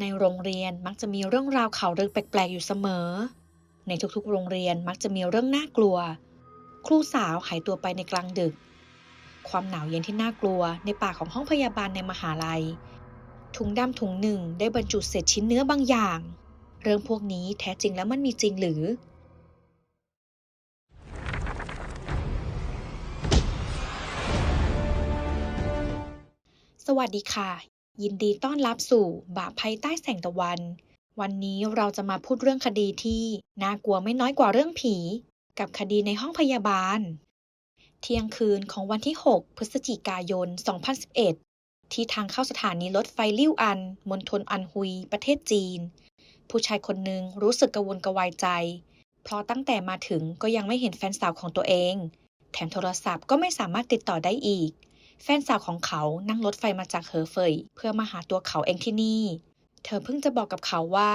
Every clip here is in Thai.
ในโรงเรียนมักจะมีเรื่องราวข่าวลือแปลกๆอยู่เสมอ ในทุกๆ โรงเรียนมักจะมีเรื่องน่ากลัว ครูสาวหายตัวไปในกลางดึก ความหนาวเย็นที่น่ากลัวในป่ากของห้องพยาบาลในมหาลัย ถุงดำถุงหนึ่งได้บรรจุเศษชิ้นเนื้อบางอย่าง เรื่องพวกนี้แท้จริงแล้วมันมีจริงหรือสวัสดีค่ะ ยินดีต้อนรับสู่บาปภัยใต้แสงตะวัน วันนี้เราจะมาพูดเรื่องคดีที่น่ากลัวไม่น้อยกว่าเรื่องผี กับคดีในห้องพยาบาล เที่ยงคืนของวันที่ 6 พฤศจิกายน 2011 ที่ทางเข้าสถานีรถไฟลิ่วอันมณฑลอันฮุย ประเทศจีน ผู้ชายคนหนึ่งรู้สึกกระวนกระวายใจ เพราะตั้งแต่มาถึงก็ยังไม่เห็นแฟนสาวของตัวเอง แถมโทรศัพท์ก็ไม่สามารถติดต่อได้อีก แฟนสาวของเขานั่งรถไฟมาจากเหอเฟย เพื่อมาหาตัวเขาเองที่นี่ เธอเพิ่งจะบอกกับเขาว่า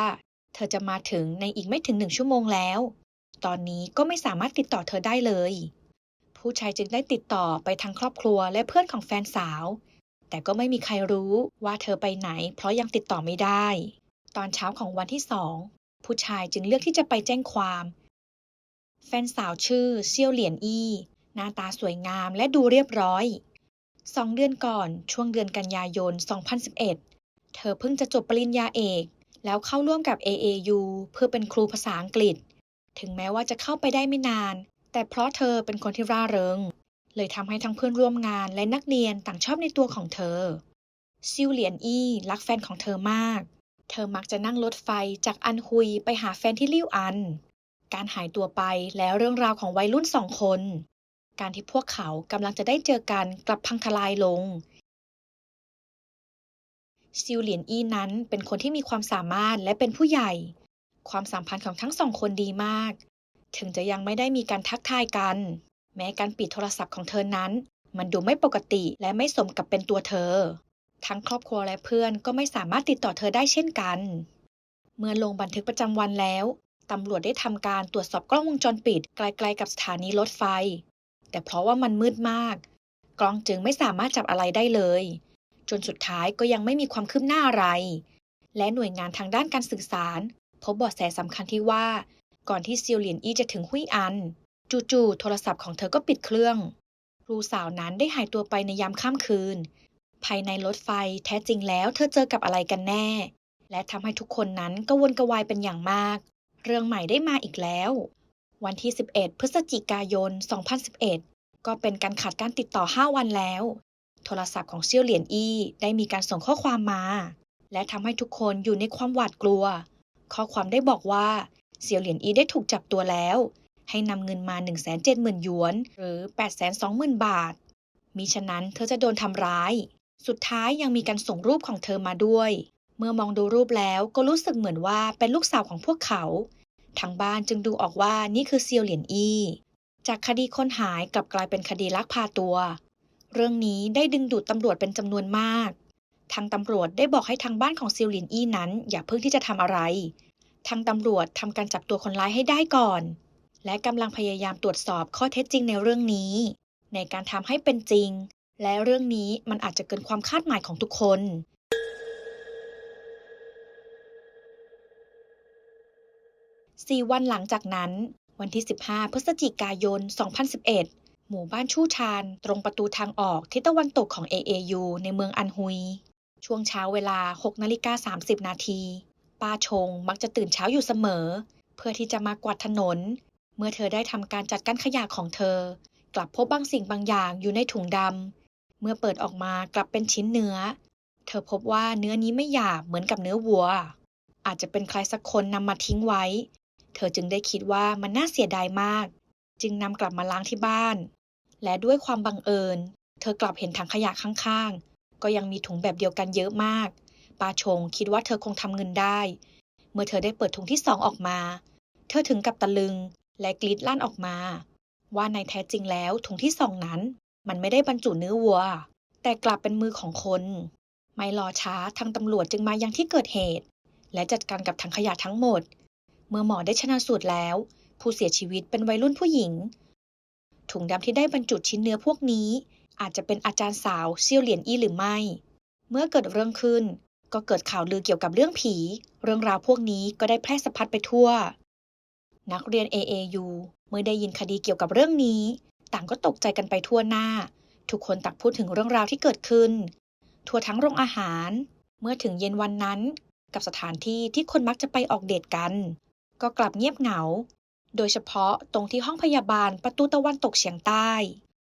เธอจะมาถึงในอีกไม่ถึงหนึ่งชั่วโมงแล้ว ตอนนี้ก็ไม่สามารถติดต่อเธอได้เลย ผู้ชายจึงได้ติดต่อไปทางครอบครัวและเพื่อนของแฟนสาว แต่ก็ไม่มีใครรู้ว่าเธอไปไหน เพราะยังติดต่อไม่ได้ ตอนเช้าของวันที่สองผู้ชายจึงเลือกที่จะไปแจ้งความ แฟนสาวชื่อเซียวเหลียนอี้หน้าตาสวยงามและดูเรียบร้อย สองเดือนก่อนช่วงเดือนกันยายน 2011 เธอเพิ่งจะจบปริญญาเอก แล้วเข้าร่วมกับ AAU เพื่อเป็นครูภาษาอังกฤษ ถึงแม้ว่าจะเข้าไปได้ไม่นาน แต่เพราะเธอเป็นคนที่ร่าเริง เลยทำให้ทั้งเพื่อนร่วมงานและนักเรียนต่างชอบในตัวของเธอ ซิวเหลียนอี้รักแฟนของเธอมาก เธอมักจะนั่งรถไฟจากอันฮุยไปหาแฟนที่ลิ่วอัน การหายตัวไปแล้วเรื่องราวของวัยรุ่นสองคน การที่พวกเขากำลังจะได้เจอกันกลับพังทลายลง ซิวเหลียนอี้นั้นเป็นคนที่มีความสามารถและเป็นผู้ใหญ่ ความสัมพันธ์ของทั้งสองคนดีมาก ถึงจะยังไม่ได้มีการทักทายกัน แม้การปิดโทรศัพท์ของเธอนั้น มันดูไม่ปกติและไม่สมกับเป็นตัวเธอ ทั้งครอบครัวและเพื่อนก็ไม่สามารถติดต่อเธอได้เช่นกัน เมื่อลงบันทึกประจำวันแล้วตำรวจได้ทำการตรวจสอบกล้องวงจรปิดไกลๆกับสถานีรถไฟ แต่เพราะว่ามันมืดมาก กล้องจึงไม่สามารถจับอะไรได้เลย จนสุดท้ายก็ยังไม่มีความคืบหน้าอะไร และหน่วยงานทางด้านการสื่อสาร พบเบาะแสสำคัญที่ว่า ก่อนที่เซียวเหลียนอี้จะถึงหุยอัน จู่ๆโทรศัพท์ของเธอก็ปิดเครื่องครูสาวนั้นได้หายตัวไปในยามค่ำคืน ภายในรถไฟแท้จริงแล้วเธอเจอกับอะไรกันแน่ และทำให้ทุกคนนั้นกระวนกระวายเป็นอย่างมาก เรื่องใหม่ได้มาอีกแล้ว วันที่ 11 พฤศจิกายน 2011 ก็เป็นการขาดการติดต่อ 5 วันแล้ว โทรศัพท์ของเซี่ยวเหลียนอี้ได้มีการส่งข้อความมา และทำให้ทุกคนอยู่ในความหวาดกลัว ข้อความได้บอกว่าเซี่ยวเหลียนอี้ได้ถูกจับตัวแล้ว ให้นำเงินมา 170,000หยวน หรือ 820,000 บาท มิฉะนั้นเธอจะโดนทำร้าย สุดท้ายยังมีการส่งรูปของเธอมาด้วย เมื่อมองดูรูปแล้วก็รู้สึกเหมือนว่าเป็นลูกสาวของพวกเขา ทางบ้านจึงดูออกว่านี่คือเซียวเหลียนอี้ จากคดีคนหายกลับกลายเป็นคดีลักพาตัว เรื่องนี้ได้ดึงดูดตำรวจเป็นจำนวนมาก ทางตำรวจได้บอกให้ทางบ้านของเซียวเหลียนอี้นั้น อย่าเพิ่งที่จะทำอะไร ทางตำรวจทำการจับตัวคนร้ายให้ได้ก่อน และกำลังพยายามตรวจสอบข้อเท็จจริงในเรื่องนี้ ในการทำให้เป็นจริง และเรื่องนี้มันอาจจะเกินความคาดหมายของทุกคน สี่วันหลังจากนั้น วันที่ 15 พฤศจิกายน 2011 หมู่บ้านชู่ชานตรงประตูทางออกทิศตะวันตกของ AAU ในเมืองอันฮุย ช่วงเช้าเวลา6นาฬิกา30 นาทีป้าชงมักจะตื่นเช้าอยู่เสมอ เพื่อที่จะมากวาดถนน เมื่อเธอได้ทำการจัดการขยะของเธอ กลับพบบางสิ่งบางอย่างอยู่ในถุงดำเมื่อเปิดออกมากลับเป็นชิ้นเนื้อ เธอพบว่าเนื้อนี้ไม่หยาบเหมือนกับเนื้อวัว อาจจะเป็นใครสักคนนำมาทิ้งไว้ เธอจึงได้คิดว่ามันน่าเสียดายมาก จึงนำกลับมาล้างที่บ้าน และด้วยความบังเอิญ เธอกลับเห็นถังขยะข้างๆ ก็ยังมีถุงแบบเดียวกันเยอะมาก ปาชงคิดว่าเธอคงทำเงินได้ เมื่อเธอได้เปิดถุงที่สองออกมา เธอถึงกับตะลึงและกรีดลั่นออกมา ว่าในแท้จริงแล้วถุงที่สองนั้น มันไม่ได้บรรจุเนื้อวัว แต่กลับเป็นมือของคน ไม่รอช้าทางตำรวจจึงมายังที่เกิดเหตุ และจัดการกับถังขยะทั้งหมด เมื่อหมอได้ชนะสูตรแล้ว ผู้เสียชีวิตเป็นวัยรุ่นผู้หญิง ถุงดำที่ได้บรรจุชิ้นเนื้อพวกนี้ อาจจะเป็นอาจารย์สาวเซียวเหลียนอี้หรือไม่ เมื่อเกิดเรื่องขึ้น ก็เกิดข่าวลือเกี่ยวกับเรื่องผี เรื่องราวพวกนี้ก็ได้แพร่สะพัดไปทั่ว นักเรียน AAU เมื่อได้ยินคดีเกี่ยวกับเรื่องนี้ ต่างก็ตกใจกันไปทั่วหน้า ทุกคนต่างพูดถึงเรื่องราวที่เกิดขึ้น ทั่วทั้งโรงอาหาร เมื่อถึงเย็นวันนั้น กับสถานที่ที่คนมักจะไปออกเดทกัน ก็กลับเงียบเหงา โดยเฉพาะตรงที่ห้องพยาบาลประตูตะวันตกเฉียงใต้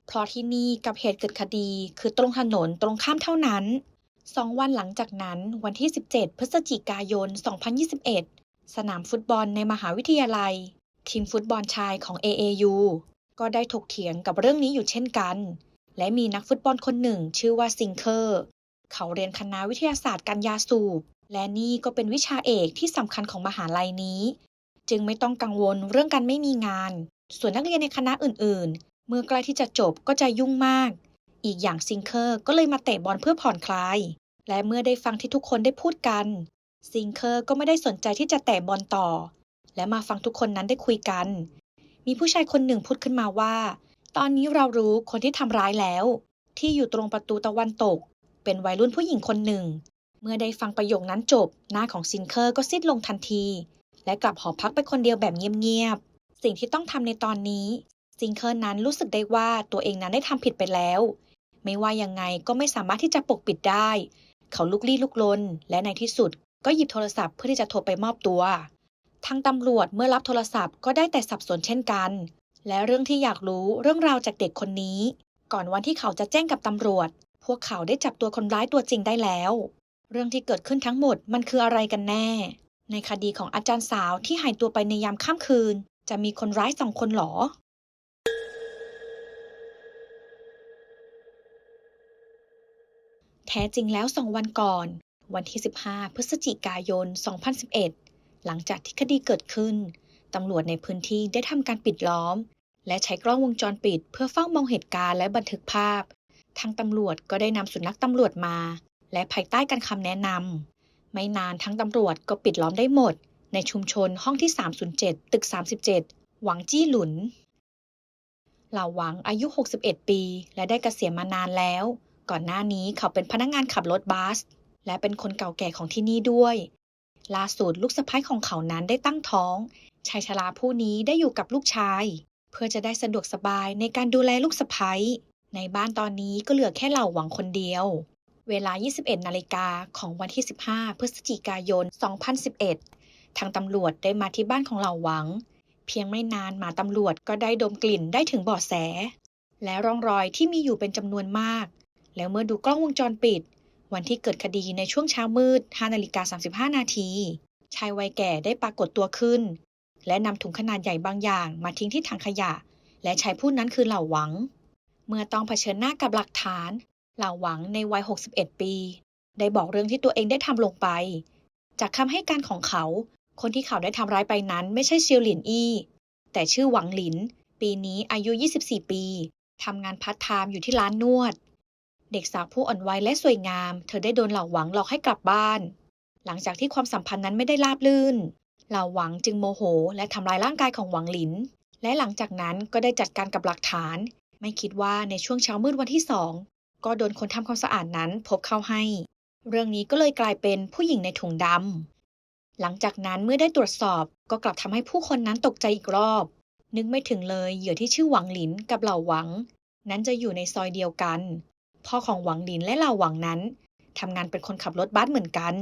เพราะที่นี่กับเหตุเกิดคดีคือตรงถนนตรงข้ามเท่านั้น สองวันหลังจากนั้นวันที่ 17 พฤศจิกายน 2021 สนามฟุตบอลในมหาวิทยาลัย ทีมฟุตบอลชายของ AAU ก็ได้ถกเถียงกับเรื่องนี้อยู่เช่นกัน และมีนักฟุตบอลคนหนึ่งชื่อว่าซิงเคอร์ เขาเรียนคณะวิทยาศาสตร์การยาสูบ และนี่ก็เป็นวิชาเอกที่สำคัญของมหาลัยนี้ จึงไม่ต้องกังวลเรื่องการไม่มีงาน ส่วนนักเรียนในคณะอื่น ๆ เมื่อใกล้ที่จะจบก็จะยุ่งมาก อีกอย่างซิงเคอร์ก็เลยมาเตะบอลเพื่อผ่อนคลาย และเมื่อได้ฟังที่ทุกคนได้พูดกันซิงเคอร์ก็ไม่ได้สนใจที่จะเตะบอลต่อ และมาฟังทุกคนนั้นได้คุยกัน มีผู้ชายคนหนึ่งพูดขึ้นมาว่า ตอนนี้เรารู้คนที่ทำร้ายแล้ว ที่อยู่ตรงประตูตะวันตก เป็นวัยรุ่นผู้หญิงคนหนึ่ง เมื่อได้ฟังประโยคนั้นจบ หน้าของซิงเคอร์ก็ซีดลงทันที และกลับหอพักไปคนเดียวแบบเงียบๆ สิ่งที่ต้องทำในตอนนี้ซิงเคอร์นั้นรู้สึกได้ว่าตัวเองนั้นได้ทำผิดไปแล้ว ไม่ว่ายังไงก็ไม่สามารถที่จะปกปิดได้ เขาลุกลี้ลุกลน และในที่สุดก็หยิบโทรศัพท์เพื่อที่จะโทรไปมอบตัว ทางตำรวจเมื่อรับโทรศัพท์ก็ได้แต่สับสนเช่นกัน และเรื่องที่อยากรู้เรื่องราวจากเด็กคนนี้ ก่อนวันที่เขาจะแจ้งกับตำรวจ พวกเขาได้จับตัวคนร้ายตัวจริงได้แล้ว เรื่องที่เกิดขึ้นทั้งหมดมันคืออะไรกันแน่ ในคดีของอาจารย์สาวที่หายตัวไปในยามค่ำคืน จะมีคนร้ายสองคนหรอ แท้จริงแล้วสองวันก่อน วันที่ 15 พฤศจิกายน 2011 หลังจากที่คดีเกิดขึ้น ตำรวจในพื้นที่ได้ทำการปิดล้อม และใช้กล้องวงจรปิดเพื่อเฝ้ามองเหตุการณ์และบันทึกภาพ ทางตำรวจก็ได้นำสุนัขตำรวจมา และภายใต้การคำแนะนำ ไม่นานทั้งตำรวจก็ปิดล้อมได้หมด ในชุมชนห้องที่ 307 ตึก 37 หวังจี้หลุน เหล่าหวังอายุ 61 ปี และได้เกษียณมานานแล้ว ก่อนหน้านี้เขาเป็นพนักงงานขับรถบัส และเป็นคนเก่าแก่ของที่นี่ด้วย ล่าสุดลูกสะใภ้ของเขานั้นได้ตั้งท้อง ชายชราผู้นี้ได้อยู่กับลูกชาย เพื่อจะได้สะดวกสบายในการดูแลลูกสะใภ้ในบ้านตอนนี้ก็เหลือแค่เหล่าหวังคนเดียว เวลา 21 นาฬิกาของวันที่ 15 พฤศจิกายน 2011 ทางตำรวจได้มาที่บ้านของเหล่าหวัง เพียงไม่นานหมาตำรวจก็ได้ดมกลิ่นได้ถึงเบาะแส และร่องรอยที่มีอยู่เป็นจำนวนมาก แล้วเมื่อดูกล้องวงจรปิด วันที่เกิดคดีในช่วงเช้ามืด 5 นาฬิกา 35 นาที ชายวัยแก่ได้ปรากฏตัวขึ้น และนำถุงขนาดใหญ่บางอย่างมาทิ้งที่ถังขยะ และชายผู้นั้นคือเหล่าหวัง เมื่อต้องเผชิญหน้ากับหลักฐาน เหล่าหวังในวัย 61 ปี ได้บอกเรื่องที่ตัวเองได้ทำลงไป จากคำให้การของเขา คนที่เขาได้ทำร้ายไปนั้นไม่ใช่เซียวหลินอี้ แต่ชื่อหวังหลิน ปีนี้อายุ 24 ปีทำงานพาร์ทไทม์อยู่ที่ร้านนวด เด็กสาวผู้อ่อนวัยและสวยงาม เธอได้โดนเหล่าหวังหลอกให้กลับบ้าน หลังจากที่ความสัมพันธ์นั้นไม่ได้ราบรื่น เหล่าหวังจึงโมโห และทำลายร่างกายของหวังหลิน และหลังจากนั้นก็ได้จัดการกับหลักฐาน ไม่คิดว่าในช่วงเช้ามืดวันที่สอง ก็โดนคนทำความสะอาดนั้นพบเข้าให้ เรื่องนี้ก็เลยกลายเป็นผู้หญิงในถุงดำ หลังจากนั้นเมื่อได้ตรวจสอบก็กลับทำให้ผู้คนนั้นตกใจอีกรอบ นึกไม่ถึงเลยเหยื่อที่ชื่อหวังหลินกับเหล่าหวัง นั้นจะอยู่ในซอยเดียวกัน พ่อของหวังหลินและเหล่าหวังนั้นทำงานเป็นคนขับรถบัสเหมือนกัน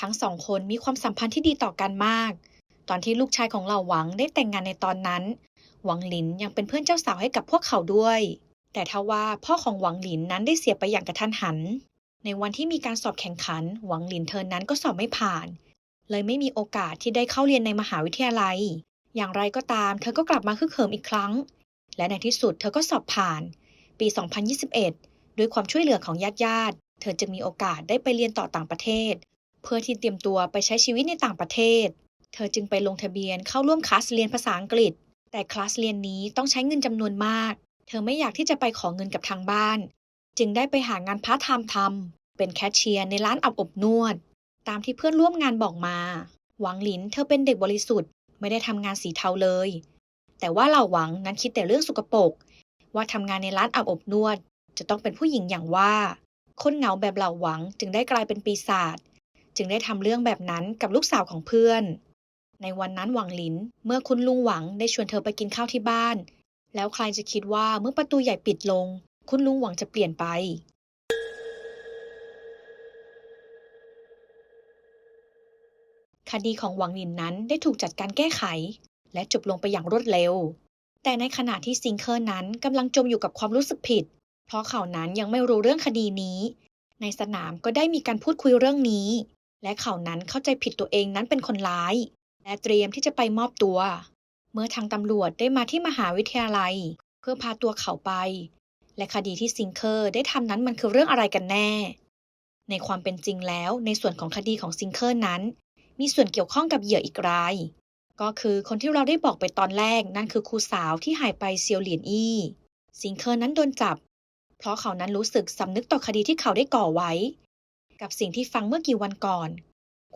ทั้งสองคนมีความสัมพันธ์ที่ดีต่อกันมาก ตอนที่ลูกชายของเหล่าหวังได้แต่งงานในตอนนั้น หวังหลินยังเป็นเพื่อนเจ้าสาวให้กับพวกเขาด้วย แต่ทว่าพ่อของหวังหลินนั้นได้เสียไปอย่างกระทันหัน ในวันที่มีการสอบแข่งขัน หวังหลินเธอนั้นก็สอบไม่ผ่าน เลยไม่มีโอกาสที่ได้เข้าเรียนในมหาวิทยาลัย อย่างไรก็ตาม เธอก็กลับมาคึกเขิมอีกครั้ง และในที่สุดเธอก็สอบผ่าน ปี 2021 ด้วยความช่วยเหลือของญาติญาติ เธอจึงมีโอกาสได้ไปเรียนต่อต่างประเทศ เพื่อที่เตรียมตัวไปใช้ชีวิตในต่างประเทศ เธอจึงไปลงทะเบียนเข้าร่วมคลาสเรียนภาษาอังกฤษ แต่คลาสเรียนนี้ต้องใช้เงินจำนวนมาก เธอไม่อยากที่จะไปขอเงินกับทางบ้าน จึงได้ไปหางานพาร์ทไทม์ทำเป็นแคชเชียร์ในร้านอาบอบนวด ตามที่เพื่อนร่วมงานบอกมา หวังหลินเธอเป็นเด็กบริสุทธิ์ไม่ได้ทำงานสีเทาเลย แต่ว่าเหล่าหวังนั้นคิดแต่เรื่องสุกปก ว่าทำงานในร้านอาบอบนวด จะต้องเป็นผู้หญิงอย่างว่า คนเหงาแบบเหล่าหวังจึงได้กลายเป็นปีศาจจึงได้ทำเรื่องแบบนั้นกับลูกสาวของเพื่อน ในวันนั้นหวังหลิน เมื่อคุณลุงหวังได้ชวนเธอไปกินข้าวที่บ้าน แล้วใครจะคิดว่าเมื่อประตูใหญ่ปิดลง คุณลุงหวังจะเปลี่ยนไปคดีของหวังหลินนั้นได้ถูกจัดการแก้ไข และจบลงไปอย่างรวดเร็ว แต่ในขณะที่ซิงเกิลนั้นกำลังจมอยู่กับความรู้สึกผิด เพราะเขานั้นยังไม่รู้เรื่องคดีนี้ ในสนามก็ได้มีการพูดคุยเรื่องนี้ และเขานั้นเข้าใจผิดตัวเองนั้นเป็นคนร้าย และเตรียมที่จะไปมอบตัว เมื่อทางตำรวจได้มาที่มหาวิทยาลัย เพื่อพาตัวเขาไป และคดีที่ซิงเกอร์ได้ทำนั้นมันคือเรื่องอะไรกันแน่ ในความเป็นจริงแล้วในส่วนของคดีของซิงเกอร์นั้น มีส่วนเกี่ยวข้องกับเหยื่ออีกราย ก็คือคนที่เราได้บอกไปตอนแรกนั่นคือครูสาวที่หายไปเซียวเหลียนอี้ซิงเกอร์นั้นโดนจับ เพราะเขานั้นรู้สึกสำนึกต่อคดีที่เขาได้ก่อไว้ กับสิ่งที่ฟังเมื่อกี่วันก่อน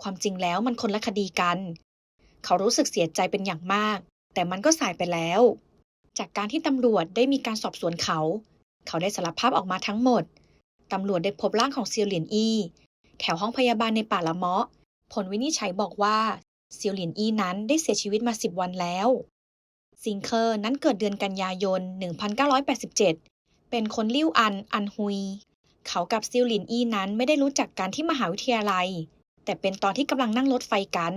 ความจริงแล้วมันคนละคดีกัน เขารู้สึกเสียใจเป็นอย่างมาก แต่มันก็สายไปแล้ว จากการที่ตำรวจได้มีการสอบสวนเขา เขาได้สารภาพออกมาทั้งหมด ตำรวจได้พบร่างของเซียวเหลียนอี้แถวห้องพยาบาลในป่าละเมาะ ผลวินิจฉัยบอกว่าเซียวเหลียนอี้นั้นได้เสียชีวิตมา10วันแล้ว ซิงเคอร์นั้นเกิดเดือนกันยายน 1987 เป็นคนลิ่วอัน อันฮุย เขากับซิวหลินอี้นั้นไม่ได้รู้จักกันที่มหาวิทยาลัย แต่เป็นตอนที่กำลังนั่งรถไฟกัน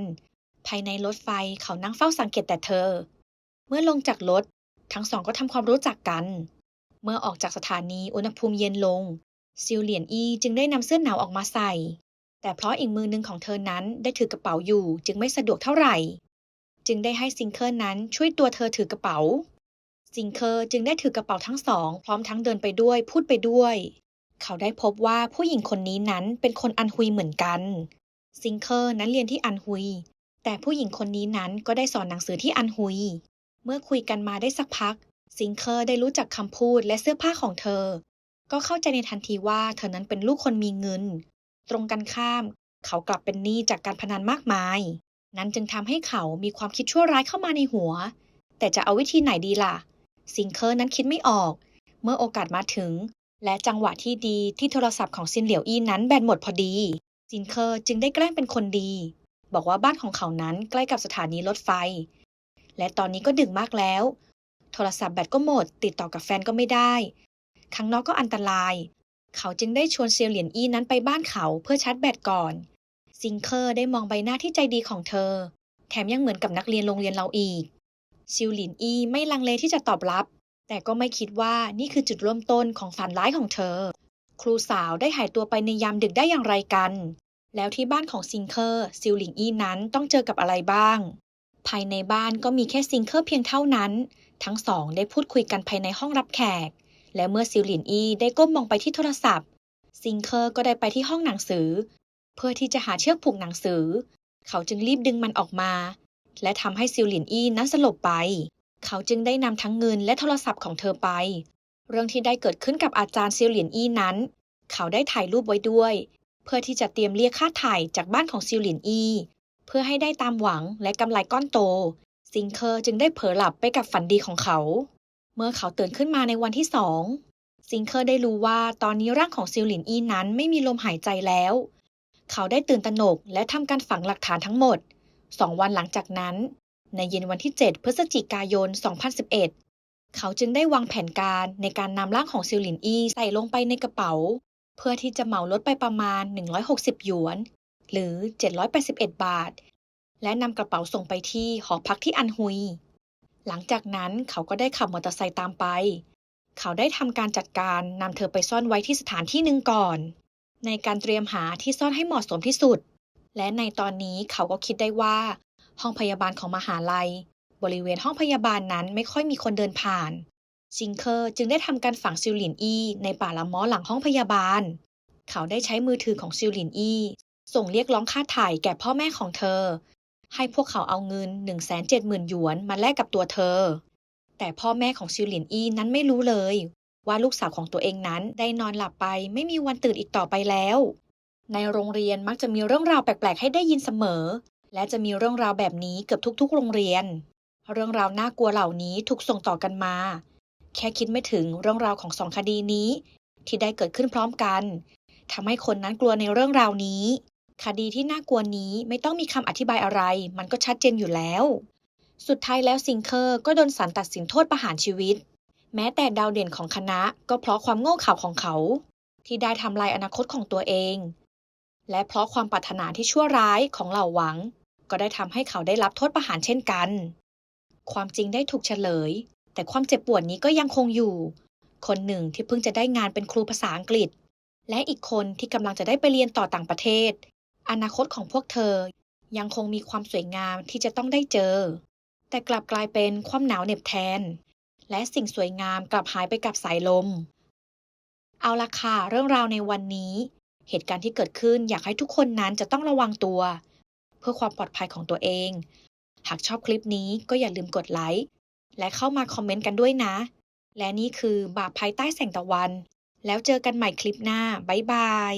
ภายในรถไฟเขานั่งเฝ้าสังเกตแต่เธอ เมื่อลงจากรถ ทั้งสองก็ทำความรู้จักกัน เมื่อออกจากสถานีอุณหภูมิเย็นลง ซิวเหลียนอีจึงได้นำเสื้อหนาวออกมาใส่ แต่เพราะอีกมือหนึ่งของเธอนั้นได้ถือกระเป๋าอยู่จึงไม่สะดวกเท่าไหร่ จึงได้ให้ซิงเกิลนั้นช่วยตัวเธอถือกระเป๋า ซิงเกิลจึงได้ถือกระเป๋าทั้งสอง พร้อมทั้งเดินไปด้วยพูดไปด้วย เขาได้พบว่าผู้หญิงคนนี้นั้นเป็นคนอันฮุยเหมือนกันซิงเกิลนั้นเรียนที่อันฮุย แต่ผู้หญิงคนนี้นั้นก็ได้สอนหนังสือที่อันฮุย เมื่อคุยกันมาได้สักพัก ซิงเกิลได้รู้จักคำพูดและเสื้อผ้าของเธอ ก็เข้าใจในทันทีว่าเธอนั้นเป็นลูกคนมีเงิน ตรงกันข้าม เขากลับเป็นหนี้จากการพนันมากมาย นั้นจึงทำให้เขามีความคิดชั่วร้ายเข้ามาในหัว แต่จะเอาวิธีไหนดีล่ะ ซิงเกิลนั้นคิดไม่ออก เมื่อโอกาสมาถึง และจังหวะที่ดีที่โทรศัพท์ของซินเหลียวอี้นั้นแบตหมดพอดี ซินเคอร์จึงได้แกล้งเป็นคนดี บอกว่าบ้านของเขานั้นใกล้กับสถานีรถไฟ และตอนนี้ก็ดึกมากแล้ว โทรศัพท์แบตก็หมด ติดต่อกับแฟนก็ไม่ได้ข้างนอกก็อันตราย เขาจึงได้ชวนเซียวเหลียนอี้นั้นไปบ้านเขาเพื่อชาร์จแบตก่อน ซิงเคอร์ได้มองใบหน้าที่ใจดีของเธอ แถมยังเหมือนกับนักเรียนโรงเรียนเราอีกซิวหลินอี้ไม่ลังเลที่จะตอบรับ แต่ก็ไม่คิดว่านี่คือจุดเริ่มต้นของฝันร้ายของเธอ ครูสาวได้หายตัวไปในยามดึกได้อย่างไรกัน แล้วที่บ้านของซิงเคอร์ซิวหลินอี้นั้นต้องเจอกับอะไรบ้าง ภายในบ้านก็มีแค่ซิงเคอร์เพียงเท่านั้น ทั้งสองได้พูดคุยกันภายในห้องรับแขก และเมื่อซิวหลินอี้ได้ก้มมองไปที่โทรศัพท์ ซิงเคอร์ก็ได้ไปที่ห้องหนังสือ เพื่อที่จะหาเชือกผูกหนังสือ เขาจึงรีบดึงมันออกมา และทำให้ซิวหลินอี้นั้นสลบไป เขาจึงได้นำทั้งเงินและโทรศัพท์ของเธอไป เรื่องที่ได้เกิดขึ้นกับอาจารย์ซิวเหลียนอี้นั้น เขาได้ถ่ายรูปไว้ด้วย เพื่อที่จะเตรียมเรียกค่าถ่ายจากบ้านของซิวหลีนอี เพื่อให้ได้ตามหวังและกำไรก้อนโต ซิงเคอร์จึงได้เผลอหลับไปกับฝันดีของเขา เมื่อเขาตื่นขึ้นมาในวันที่สองซิงเคอร์ได้รู้ว่าตอนนี้ร่างของซิวหลินอีนั้นไม่มีลมหายใจแล้ว เขาได้ตื่นตระหนกและทำการฝังหลักฐานทั้งหมดสองวันหลังจากนั้น ในเย็นวันที่ 7 พฤศจิกายน 2011 เขาจึงได้วางแผนการในการนำร่างของซิลหลินอีใส่ลงไปในกระเป๋า เพื่อที่จะเหมารถไปประมาณ 160 หยวน หรือ 781 บาท และนำกระเป๋าส่งไปที่หอพักที่อันฮุย หลังจากนั้นเขาก็ได้ขับมอเตอร์ไซค์ตามไป เขาได้ทำการจัดการนำเธอไปซ่อนไว้ที่สถานที่หนึ่งก่อน ในการเตรียมหาที่ซ่อนให้เหมาะสมที่สุด และในตอนนี้เขาก็คิดได้ว่า ห้องพยาบาลของมหาลัย บริเวณห้องพยาบาลนั้นไม่ค่อยมีคนเดินผ่าน ซิงเคอร์จึงได้ทำการฝังซิลหลินอี้ในป่าละม้อหลังห้องพยาบาล เขาได้ใช้มือถือของซิลหลินอี้ส่งเรียกร้องค่าถ่ายแก่พ่อแม่ของเธอ ให้พวกเขาเอาเงิน 170,000หยวนมาแลกกับตัวเธอ แต่พ่อแม่ของซิลหลินอี้นั้นไม่รู้เลย ว่าลูกสาวของตัวเองนั้นได้นอนหลับไปไม่มีวันตื่นอีกต่อไปแล้ว ในโรงเรียนมักจะมีเรื่องราวแปลกๆ ให้ได้ยินเสมอ และจะมีเรื่องราวแบบนี้เกือบทุกๆ โรงเรียน เรื่องราวน่ากลัวเหล่านี้ถูกส่งต่อกันมา แค่คิดไม่ถึงเรื่องราวของสองคดีนี้ ที่ได้เกิดขึ้นพร้อมกันทำให้คนนั้นกลัวในเรื่องราวนี้ คดีที่น่ากลัวนี้ไม่ต้องมีคำอธิบายอะไร มันก็ชัดเจนอยู่แล้ว สุดท้ายแล้วซิงเคอร์ก็โดนศาลตัดสินโทษประหารชีวิต แม้แต่ดาวเด่นของคณะก็เพราะความโง่เขลาของเขา ที่ได้ทำลายอนาคตของตัวเอง และเพราะความปรารถนาที่ชั่วร้ายของเหล่าหวัง ก็ได้ทำให้เขาได้รับโทษประหารเช่นกัน ความจริงได้ถูกเฉลย แต่ความเจ็บปวดนี้ก็ยังคงอยู่ คนหนึ่งที่เพิ่งจะได้งานเป็นครูภาษาอังกฤษ และอีกคนที่กำลังจะได้ไปเรียนต่อต่างประเทศ อนาคตของพวกเธอยังคงมีความสวยงามที่จะต้องได้เจอ แต่กลับกลายเป็นความหนาวเหน็บแทน และสิ่งสวยงามกลับหายไปกับสายลม เอาละค่ะเรื่องราวในวันนี้ เหตุการณ์ที่เกิดขึ้นอยากให้ทุกคนนั้นจะต้องระวังตัว เพื่อความปลอดภัยของตัวเอง หากชอบคลิปนี้ก็อย่าลืมกดไลค์ และเข้ามาคอมเมนต์กันด้วยนะ และนี่คือบาปภายใต้แสงตะวัน แล้วเจอกันใหม่คลิปหน้า บ๊ายบาย